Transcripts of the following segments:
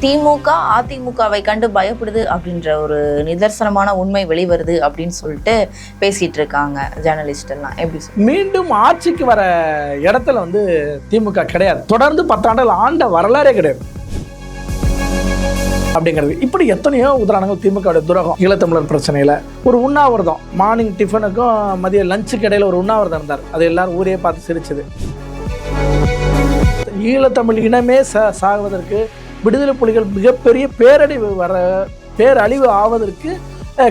திமுக அதிமுகவை கண்டு பயப்படுது அப்படின்ற ஒரு நிதர்சனமான உண்மை வெளிவருது அப்படின்னு சொல்லிட்டு பேசிட்டு இருக்காங்க ஜேர்னலிஸ்ட் எல்லாம். எப்படி மீண்டும் ஆட்சிக்கு வர இடத்துல வந்து திமுக கிடையாது. தொடர்ந்து பத்தாண்டுகள் ஆண்ட வரலாறே கிடையாது. அப்படிங்கிறது. இப்படி எத்தனையோ உதாரணங்கள் திமுக துரோகம் ஈழத்தமிழர் பிரச்சனையில். ஒரு உண்ணாவிரதம். மார்னிங் டிஃபனுக்கும் மதிய லஞ்சுக்கு இடையில் ஒரு உண்ணாவிரதம் இருந்தார். அது எல்லாரும் ஊரே பார்த்து சிரிச்சது. ஈழத்தமிழ் இனமே ச சாகுவதற்கு விடுதலை புலிகள் மிகப்பெரிய பேரழிவு வர பேரழிவு ஆவதற்கு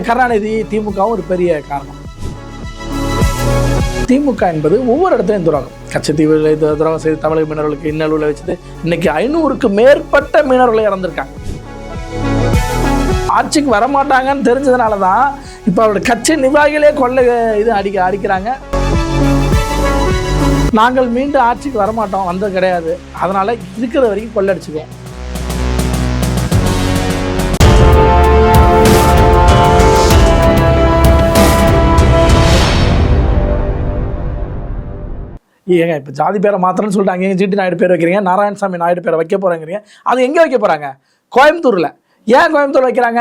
கருணாநிதி திமுகவும் ஒரு பெரிய காரணம். திமுக என்பது ஒவ்வொரு இடத்துலையும் துரோகம். கச்சத்தீவில் துரோகம் செய்து தமிழக மீனவர்களுக்கு இன்னல்களை வச்சுட்டு இன்னைக்கு ஐநூறுக்கு மேற்பட்ட மீனவர்களை இறந்திருக்காங்க. ஆட்சிக்கு வரமாட்டாங்கன்னு தெரிஞ்சதுனால தான் இப்போ அவருடைய கட்சி நிர்வாகிகளே கொள்ளை இது அடிக்க அடிக்கிறாங்க. நாங்கள் மீண்டும் ஆட்சிக்கு வரமாட்டோம் வந்தது கிடையாது. அதனால் இருக்கிற வரைக்கும் கொள்ளடிச்சுக்குவோம் ஏங்க இப்போ ஜாதி பேரை மாத்திரம்னு சொல்லிட்டாங்க எங்க ஜிடி நாயுடு பேர் வைக்கிறீங்க நாராயணசாமி நாயுடு பேரை வைக்க போகிறாங்கிறீங்க அது எங்கே வைக்க போகிறாங்க கோயம்புத்தூரில். ஏன் கோயம்புத்தூர் வைக்கிறாங்க?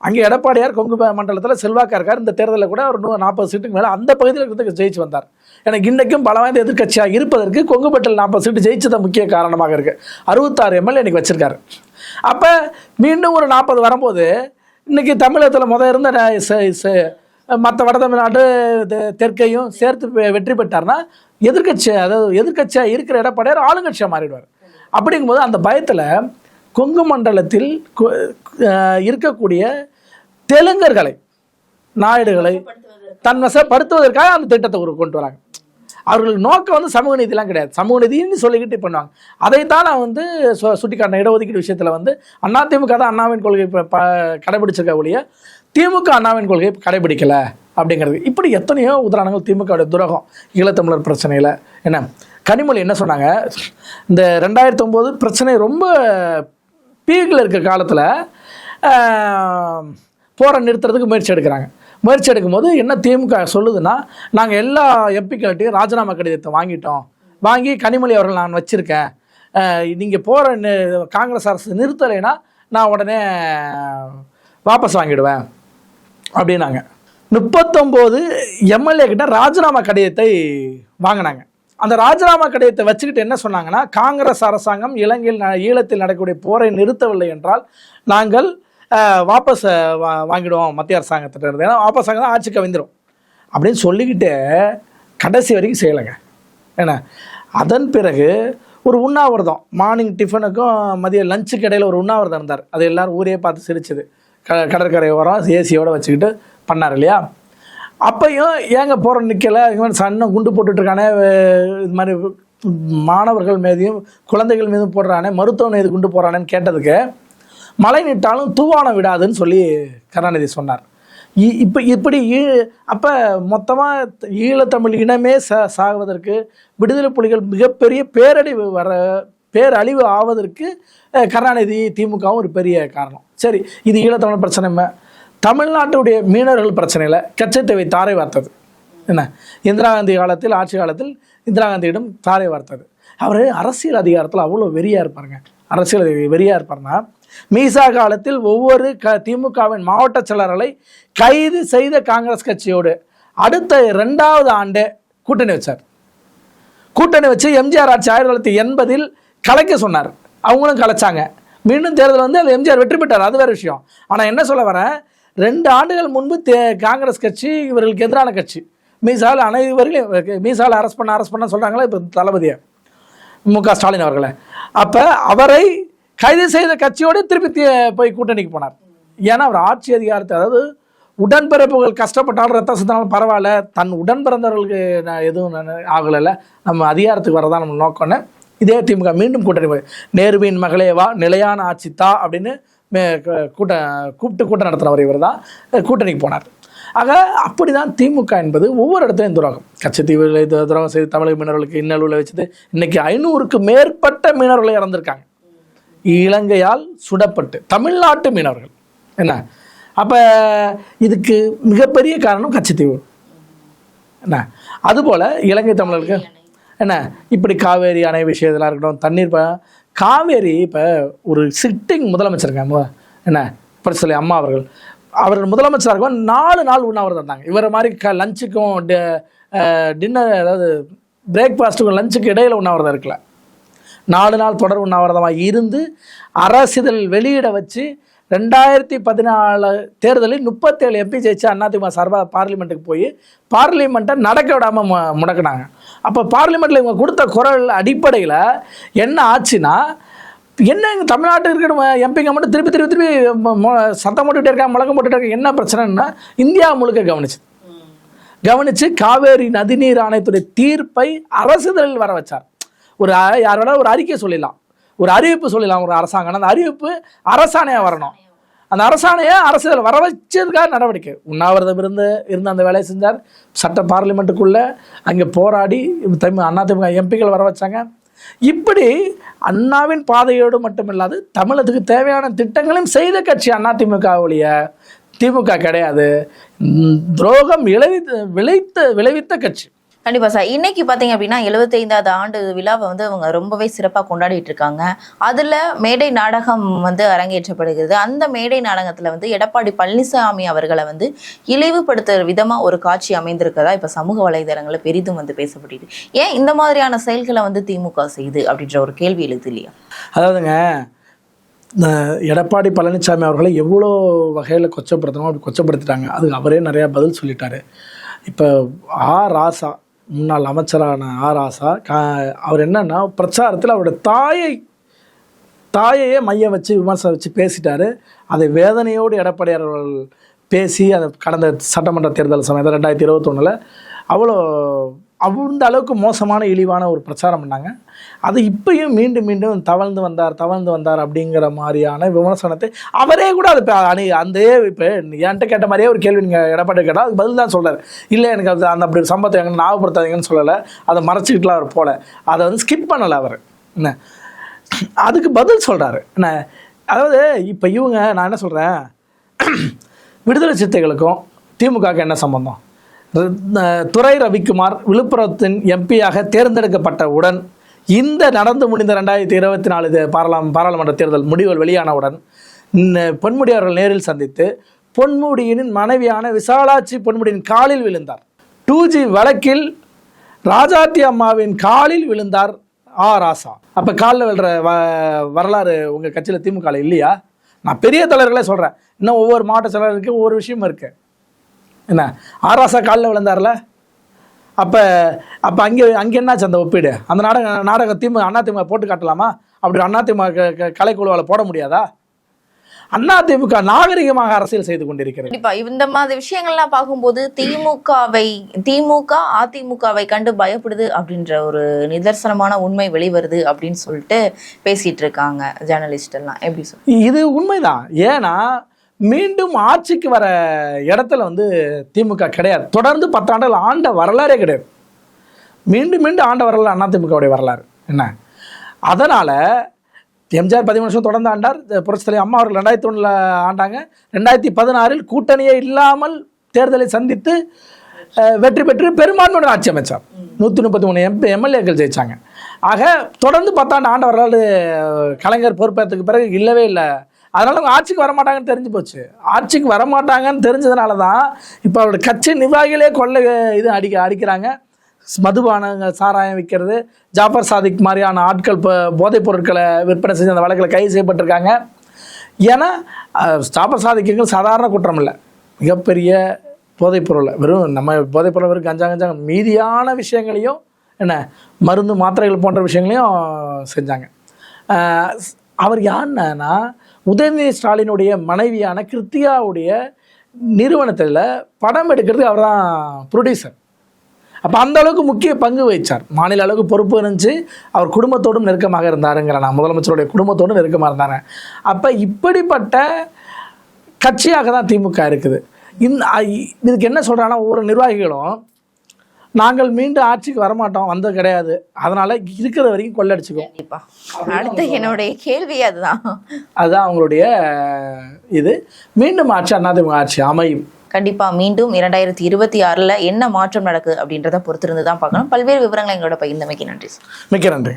அங்கே எடப்பாடியார் கொங்கு மண்டலத்தில் செல்வாக்கா இருக்கார் இந்த தேர்தலில் கூட ஒரு நூறு நாற்பது சீட்டுக்கு மேலே அந்த பகுதியில் இருந்து ஜெயிச்சு வந்தார். எனக்கு இன்றைக்கும் பல வாய்ந்த எதிர்க்கட்சியாக இருப்பதற்கு கொங்குபட்டில் நாற்பது சீட்டு ஜெயிச்சது முக்கிய காரணமாக இருக்குது அறுபத்தாறு எம்எல்ஏ இன்றைக்கி வச்சிருக்காரு. அப்போ மீண்டும் ஒரு நாற்பது வரும்போது இன்னைக்கு தமிழகத்தில் முத இருந்த ச- மற்ற வட தமிழ்நாடு தெ- தெற்கையும் சேர்த்து வெற்றி பெற்றார்னா எதிர்கட்சி அதாவது எதிர்க்கட்சியாக இருக்கிற எடப்பாடியார் ஆளுங்கட்சியாக மாறிடுவார். அப்படிங்கும்போது அந்த பயத்தில் கொங்கு மண்டலத்தில் கு- இருக்கக்கூடிய தெலுங்கர்களை நாயுடுகளை தன்வசப்படுத்துவதற்காக அந்த திட்டத்தை ஒரு கொண்டு வராங்க. அவர்கள் நோக்கம் வந்து சமூக நீதிலாம் கிடையாது. சமூக நீதினு சொல்லிக்கிட்டு பண்ணுவாங்க. அதைத்தான் நான் வந்து சு- சுட்டிக்காட்டின இடஒதுக்கீடு விஷயத்தில் வந்து அதிமுக தான் அண்ணாவின் கொள்கை கடைபிடிச்சிருக்க ஒழிய திமுக அண்ணாவின் கொள்கையை கடைபிடிக்கல அப்படிங்கிறது. இப்படி எத்தனையோ உதாரணங்கள் திமுக துரோகம் ஈழத்தமிழர் பிரச்சனையில். என்ன? கனிமொழி என்ன சொன்னாங்க? இந்த ரெண்டாயிரத்தி ஒம்பது பிரச்சனை ரொம்ப பீக்கில் இருக்கிற காலத்தில் போரை நிறுத்துறதுக்கு முயற்சி எடுக்கிறாங்க. முயற்சி எடுக்கும்போது என்ன திமுக சொல்லுதுன்னா நாங்கள் எல்லா எம்பிக்கள்கிட்டையும் ராஜினாமா கடிதத்தை வாங்கிட்டோம். வாங்கி கனிமொழி அவர்கள் நான் வச்சுருக்கேன். நீங்கள் போகிற காங்கிரஸ் அரசு நிறுத்தலைன்னா நான் உடனே வாபஸ் வாங்கிடுவேன். அப்படின்னாங்க. முப்பத்தொம்போது எம்எல்ஏ கிட்ட ராஜினாமா கடிதத்தை வாங்கினாங்க. அந்த ராஜினாமா கடிதத்தை வச்சுக்கிட்டு என்ன சொன்னாங்கன்னா காங்கிரஸ் அரசாங்கம் இலங்கையில் ந- ஈழத்தில் நடக்கக்கூடிய போரை நிறுத்தவில்லை என்றால் நாங்கள் வாபஸ் வா- வாங்கிடுவோம் மத்திய அரசாங்கத்திட்ட இருந்து. ஏன்னா வாபஸ் வாங்க தான் ஆட்சி கவிந்துடும் அப்படின்னு சொல்லிக்கிட்டு கடைசி வரைக்கும் செய்யலைங்க. என்ன அதன் பிறகு ஒரு உண்ணாவிரதம் மார்னிங் டிஃபனுக்கும் மதியம் லஞ்சுக்கு இடையில் ஒரு உண்ணாவிரதம் இருந்தார். அது எல்லாரும் ஊரே பார்த்து சிரிச்சது. க கடற்கரை ஓரம் ஏசியோடு வச்சுக்கிட்டு பண்ணார் இல்லையா? அப்பையும் ஏங்க போகிற நிற்கலை இது மாதிரி சன்ன குண்டு போட்டுட்ருக்கானே இது மாதிரி மாணவர்கள் மீதையும் குழந்தைகள் மீதும் போடுறானே மருத்துவனை இது குண்டு போடுறானேன்னு கேட்டதுக்கு மழை நிட்டாலும் தூவானம் விடாதுன்னு சொல்லி கருணாநிதி சொன்னார். இ- இப்படி ஈ- அப்போ மொத்தமாக ஈழத்தமிழ் இனமே ச சாகுவதற்கு விடுதலை புலிகள் மிகப்பெரிய பேரழிவு வர பேரழிவு ஆவதற்கு கருணாநிதி திமுகவும் ஒரு பெரிய காரணம். சரி இது ஈழத்தமிழ் பிரச்சனை ம- தமிழ்நாட்டுடைய மீனவர்கள் பிரச்சனையில் கச்சத்தேவை தாரை வார்த்தது. என்ன? இந்திரா காந்தி காலத்தில் ஆட்சி காலத்தில் இந்திரா காந்தியிடம் தாரை வார்த்தது. அவர் அரசியல் அதிகாரத்தில் அவ்வளோ வெறியாக இருப்பாருங்க. அரசியல் வெறியாக இருப்பார்னா மீசா காலத்தில் ஒவ்வொரு க திமுகவின் மாவட்ட செயலர்களை கைது செய்த காங்கிரஸ் கட்சியோடு அடுத்த ரெண்டாவது ஆண்டே கூட்டணி வச்சார். கூட்டணி வச்சு எம்ஜிஆர் ஆட்சி ஆயிரத்தி தொள்ளாயிரத்தி எண்பதில் கலைக்க சொன்னார். அவங்களும் கலைச்சாங்க. மீண்டும் தேர்தல் வந்து அது எம்ஜிஆர் வெற்றி பெற்றார். அது வேறு விஷயம். ஆனால் என்ன சொல்ல வரேன் ரெண்டு ஆண்டுகள் முன்பு தே காங்கிரஸ் கட்சி இவர்களுக்கு எதிரான கட்சி. மீசால் அனைவர்களையும் மீசால் அரெஸ்ட் பண்ண அரெஸ்ட் பண்ண சொல்கிறாங்களா இப்போ தளபதியை. மு க ஸ்டாலின் அவர்களை. அப்போ அவரை கைது செய்த கட்சியோடு திருப்பி போய் கூட்டணிக்கு போனார். ஏன்னா அவர் ஆட்சி அதிகாரத்தை அதாவது உடன்பிறப்புகள் கஷ்டப்பட்டாலும் ரத்தம் சிந்தாலும் பரவாயில்ல. தன் உடன்பிறந்தவர்களுக்கு நான் எதுவும் ஆகலை ஆகலைல்ல. நம்ம அதிகாரத்துக்கு வரதான் நம்ம நோக்கம்னு இதே திமுக மீண்டும் கூட்டணி நேருவின் மகளே வா நிலையான ஆட்சி தா அப்படின்னு மே- கூட்ட கூப்பிட்டு கூட்டம் நடத்துகிறவர் இவர் தான். கூட்டணிக்கு போனார். ஆக அப்படி தான் திமுக என்பது ஒவ்வொரு இடத்துலையும் துரோகம். கச்சத்தீவில் துரோகம் செய்து தமிழக மீனவர்களுக்கு இன்னல்களை வச்சது இன்றைக்கி ஐநூறுக்கு மேற்பட்ட மீனவர்களை இறந்திருக்காங்க. இலங்கையால் சுடப்பட்டு தமிழ்நாட்டு மீனவர்கள். என்ன? அப்போ இதுக்கு மிகப்பெரிய காரணம் கச்சத்தீவு என்ன? அதுபோல் இலங்கை தமிழர்களுக்கு என்ன? இப்படி காவேரி அணை விஷயத்தெல்லாம் இருக்கட்டும். தண்ணீர் இப்போ காவேரி இப்போ ஒரு சிட்டிங் முதலமைச்சருங்க. என்ன? என்ன சொல்லி அம்மா அவர்கள். அவர் முதலமைச்சராக இருக்கும் நாலு நாள் உண்ணாவிரதம் இருந்தாங்க. இவரை மாதிரி க லஞ்சுக்கும் டின்னர் அதாவது பிரேக்ஃபாஸ்ட்டுக்கும் லஞ்சுக்கு இடையில உண்ணாவிரதம் இருக்கல. நாலு நாள் தொடர் உண்ணாவிரதமாக இருந்து அரசிதழ் வெளியிட வச்சு ரெண்டாயிரத்தி பதினாலு தேர்தலில் முப்பத்தேழு எம்பி ஜெயிச்சு அதிமுக சார்பாக பார்லிமெண்ட்டுக்கு போய் பார்லிமெண்ட்டை நடக்க விடாமல் மு முடக்கினாங்க. அப்போ பார்லிமெண்ட்டில் இவங்க கொடுத்த குரல் அடிப்படையில் என்ன ஆச்சுன்னா என்ன எங்கள் தமிழ்நாட்டில் இருக்கிற எம்பிங்க மட்டும் திருப்பி திருப்பி திருப்பி மொ- சத்தம் போட்டுகிட்டே இருக்காங்க முழக்கம் போட்டுகிட்டே இருக்காங்க என்ன பிரச்சனைன்னா இந்தியா முழுக்க கவனிச்சு. கவனித்து காவேரி நதிநீர் ஆணையத்துடைய தீர்ப்பை அரசுதலில் வர வச்சார். ஒரு யாரோட யார் ஒரு அறிக்கை சொல்லிடலாம். ஒரு அறிவிப்பு சொல்லிடலாம் ஒரு அரசாங்கம். அந்த அறிவிப்பு அரசாணையாக வரணும். அந்த அரசாணையை அரசியல் வர வச்சதுக்காக நடவடிக்கை. உண்ணாவிரதம் இருந்து இருந்து அந்த வேலையை செஞ்சார். சட்ட பார்லிமெண்ட்டுக்குள்ளே அங்கே போராடி தமிழ் அதிமுக எம்பிக்கள் வர வச்சாங்க. இப்படி அண்ணாவின் பாதையோடு மட்டுமில்லாது தமிழத்துக்கு தேவையான திட்டங்களையும் செய்த கட்சி அதிமுக ஒழிய திமுக கிடையாது. துரோகம் விளைவித்த விளைத்த விளைவித்த கட்சி. கண்டிப்பாக சார். இன்னைக்கு பார்த்தீங்க அப்படின்னா எழுபத்தைந்தாவது ஆண்டு விழாவை வந்து அவங்க ரொம்பவே சிறப்பாக கொண்டாடிட்டு இருக்காங்க. அதில் மேடை நாடகம் வந்து அரங்கேற்றப்படுகிறது. அந்த மேடை நாடகத்தில் வந்து எடப்பாடி பழனிசாமி அவர்களை வந்து இழிவுபடுத்துகிற விதமாக ஒரு காட்சி அமைந்திருக்கிறதா இப்போ சமூக வலைதளங்களில் பெரிதும் வந்து பேசப்பட்டுது ஏன் இந்த மாதிரியான செயல்களை வந்து திமுக செய்யுது அப்படின்ற ஒரு கேள்வி எழுது இல்லையா? அதாவதுங்க எடப்பாடி பழனிசாமி அவர்களை எவ்வளோ வகையில் கொச்சப்படுத்தணும் அப்படி கொச்சப்படுத்திட்டாங்க. அதுக்கு அவரே நிறையா பதில் சொல்லிட்டாரு. இப்போ ஆ ராசா முன்னாள் அமைச்சரான ஆர் ஆசா கா அவர் என்னன்னா பிரச்சாரத்தில் அவருடைய தாயை தாயையே மையம் வச்சு விமர்சனம் வச்சு பேசிட்டாரு. அதை வேதனையோடு எடப்பாடியார் அவர்கள் பேசி அதை கடந்த சட்டமன்ற தேர்தல் சமயத்தில் ரெண்டாயிரத்தி இருபத்தொன்னில் அவ்வளோ அந்த அளவுக்கு மோசமான இழிவான ஒரு பிரச்சாரம் பண்ணாங்க. அது இப்பயும் மீண்டும் மீண்டும் தவழ்ந்து வந்தார் தவழ்ந்து வந்தார் அப்படிங்கிற மாதிரியான விமர்சனத்தை அவரே கூட அது அணி அந்த இப்போ என்கிட்ட கேட்ட மாதிரியே ஒரு கேள்வி நீங்கள் எடப்பாடி கேட்டால் அதுக்கு பதில் தான் சொல்கிறார் இல்லை எனக்கு அது அந்த அப்படி சம்பவத்தை எங்கே ஞாபகப்படுத்தாதீங்கன்னு சொல்லலை. அதை மறைச்சிக்கிட்டுலாம் அவர் போல. அதை வந்து ஸ்கிப் பண்ணலை அவர். என்ன? அதுக்கு பதில் சொல்கிறாரு என்ன? அதாவது இப்போ இவங்க நான் என்ன சொல்கிறேன் விடுதலை சித்தைகளுக்கும் திமுகவுக்கு என்ன சம்பந்தம்? துரை ரவிக்குமார் விழுப்புரத்தின் எம்பியாக தேர்ந்தெடுக்கப்பட்டவுடன் இந்த நடந்து முடிந்த ரெண்டாயிரத்தி இருபத்தி நாலு பாராளும் பாராளுமன்ற தேர்தல் முடிவுகள் வெளியானவுடன் பொன்முடி அவர்கள் நேரில் சந்தித்து பொன்முடியின் மனைவியான விசாலாட்சி பொன்முடியின் காலில் விழுந்தார். டூ ஜி வழக்கில் ராஜாத்தி அம்மாவின் காலில் விழுந்தார் ஆ. ராசா. அப்போ காலில் விழுற வ வரலாறு உங்கள் கட்சியில் திமுக இல்லையா? நான் பெரிய தலைவர்களே சொல்கிறேன் இன்னும் ஒவ்வொரு மாவட்ட செயலாளருக்கும் ஒவ்வொரு விஷயம் இருக்குது என்ன? ஆராசா காலில் விழுந்தார்ல? அப்போ அப்போ அங்கே அங்கே என்னாச்சு அந்த ஒப்பீடு? அந்த நாடக நாடக திமுக அண்ணா திமுக போட்டு காட்டலாமா? அப்படி அண்ணா திமுக கலைக்குழுவால் போட முடியாதா? அண்ணா திமுக நாகரிகமாக அரசியல் செய்து கொண்டிருக்கிறது. கண்டிப்பா. இந்த மாதிரி விஷயங்கள்லாம் பார்க்கும்போது திமுகவை திமுக அதிமுகவை கண்டு பயப்படுது அப்படின்ற ஒரு நிதர்சனமான உண்மை வெளிவருது அப்படின்னு சொல்லிட்டு பேசிட்டு இருக்காங்க ஜேர்னலிஸ்ட் எல்லாம். எப்படி சொல்? இது உண்மைதான். ஏன்னா மீண்டும் ஆட்சிக்கு வர இடத்துல வந்து திமுக கிடையாது. தொடர்ந்து பத்தாண்டுகள் ஆண்ட வரலாறே கிடையாது. மீண்டும் மீண்டும் ஆண்ட வரலாறு அண்ணா திமுகவுடைய வரலாறு. என்ன? அதனால் எம்ஜிஆர் பதிமூணு வருஷம் தொடர்ந்து ஆண்டார். புரட்சி தலைவர் அம்மா அவர்கள் ரெண்டாயிரத்தி ஒன்றில் ஆண்டாங்க. ரெண்டாயிரத்தி பதினாறில் கூட்டணியே இல்லாமல் தேர்தலை சந்தித்து வெற்றி பெற்று பெரும்பான்மையுடன் ஆட்சி அமைச்சார். நூற்றி முப்பத்தி மூணு எம்பி எம்எல்ஏக்கள் ஜெயிச்சாங்க. ஆக தொடர்ந்து பத்தாண்டு ஆண்ட வரலாறு கலைஞர் பொறுப்பேற்றதுக்கு பிறகு இல்லவே இல்லை. அதனால அவங்க ஆட்சிக்கு வரமாட்டாங்கன்னு தெரிஞ்சு போச்சு. ஆட்சிக்கு வரமாட்டாங்கன்னு தெரிஞ்சதுனால தான் இப்போ அவருடைய கட்சி நிர்வாகிகளே கொள்ளை இது அடிக்க அடிக்கிறாங்க. மதுபானங்க சாராயம் விற்கிறது ஜாஃபர் சாதிக் மாதிரியான ஆட்கள் இப்போ போதைப் பொருட்களை விற்பனை செஞ்சு அந்த வழக்கில் கைது செய்யப்பட்டிருக்காங்க. ஏன்னா ஜாஃபர் சாதிக்குங்க சாதாரண குற்றம் இல்லை மிகப்பெரிய போதைப் பொருளை வெறும் நம்ம போதைப் பொருள் வெறும் கஞ்சா கஞ்சா மீதியான விஷயங்களையும் என்ன மருந்து மாத்திரைகள் போன்ற விஷயங்களையும் செஞ்சாங்க. அவர் யாருன்னா உதயநிதி ஸ்டாலினுடைய மனைவியான கிருத்தியாவுடைய நிறுவனத்தில் படம் எடுக்கிறதுக்கு அவர் தான் ப்ரொடியூசர் அப்போ அந்த அளவுக்கு முக்கிய பங்கு வகிச்சார். மாநில அளவுக்கு பொறுப்பு இருந்துச்சு. அவர் குடும்பத்தோடும் நெருக்கமாக இருந்தாருங்கிற நான் முதலமைச்சருடைய குடும்பத்தோடும் நெருக்கமாக இருந்தாங்க அப்போ இப்படிப்பட்ட கட்சியாக தான் திமுக இருக்குது. இந்த இதுக்கு என்ன சொல்கிறாங்கன்னா ஒவ்வொரு நிர்வாகிகளும் நாங்கள் மீண்டும் ஆட்சிக்கு வரமாட்டோம் வந்தது கிடையாது. அதனால் இருக்கிற வரைக்கும் கொள்ளடிச்சுக்குவோம் கண்டிப்பா. அடுத்து என்னுடைய கேள்வி அதுதான். அதுதான் அவங்களுடைய இது. மீண்டும் ஆட்சி அதிமுக ஆட்சி அமையும். கண்டிப்பா மீண்டும் இரண்டாயிரத்தி இருபத்தி ஆறுல என்ன மாற்றம் நடக்குது அப்படின்றத பொறுத்திருந்து தான் பார்க்கணும். பல்வேறு விவரங்களை எங்களோட பகிர்ந்தமைக்கு நன்றி சார். மிக்க நன்றி